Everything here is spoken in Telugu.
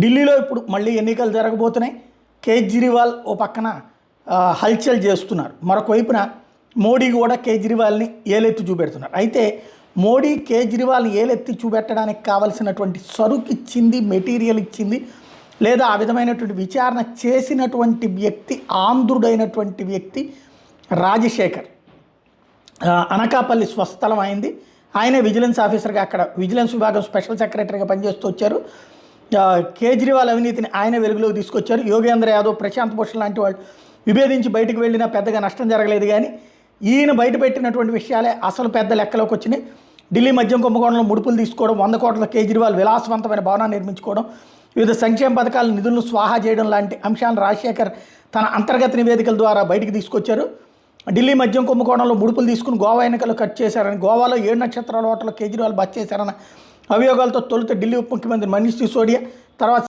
ఢిల్లీలో ఇప్పుడు మళ్ళీ ఎన్నికలు జరగబోతున్నాయి. కేజ్రీవాల్ ఓ పక్కన హల్చల్ చేస్తున్నారు. మరొక వైపున మోడీ కూడా కేజ్రీవాల్ని ఏలెత్తి చూపెడుతున్నారు. అయితే మోడీ కేజ్రీవాల్ని ఏలెత్తి చూపెట్టడానికి కావలసినటువంటి సరుకు ఇచ్చింది మెటీరియల్ ఇచ్చింది లేదా ఆ విధమైనటువంటి విచారణ చేసినటువంటి వ్యక్తి ఆంధ్రుడైనటువంటి వ్యక్తి రాజశేఖర్. అనకాపల్లి స్వస్థలం అయింది. ఆయనే విజిలెన్స్ ఆఫీసర్గా అక్కడ విజిలెన్స్ విభాగం స్పెషల్ సెక్రటరీగా పనిచేస్తూ వచ్చారు. కేజ్రీవాల్ అవినీతిని ఆయన వెలుగులోకి తీసుకొచ్చారు. యోగేంద్ర యాదవ్ ప్రశాంత్ భూషణ్ లాంటి వాళ్ళు విభేదించి బయటకు వెళ్ళినా పెద్దగా నష్టం జరగలేదు కానీ ఈయన బయటపెట్టినటువంటి విషయాలే అసలు పెద్ద లెక్కలోకి వచ్చినాయి. ఢిల్లీ మద్యం కుంభకోణంలో ముడుపులు తీసుకోవడం వంద కోట్ల కేజ్రీవాల్ విలాసవంతమైన భవనాన్ని నిర్మించుకోవడం వివిధ సంక్షేమ పథకాల నిధులను స్వాహా చేయడం లాంటి అంశాలను రాజశేఖర్ తన అంతర్గత నివేదికల ద్వారా బయటికి తీసుకొచ్చారు. ఢిల్లీ మద్యం కుంభకోణంలో ముడుపులు తీసుకుని గోవా ఎన్నికలు కట్ చేశారని గోవాలో ఏడు నక్షత్రాల హోటల్లో కేజ్రీవాల్ బస్ చేశారన్న అభియోగాలతో తొలుత ఢిల్లీ ఉప ముఖ్యమంత్రి మనీష్ సిసోడియా తర్వాత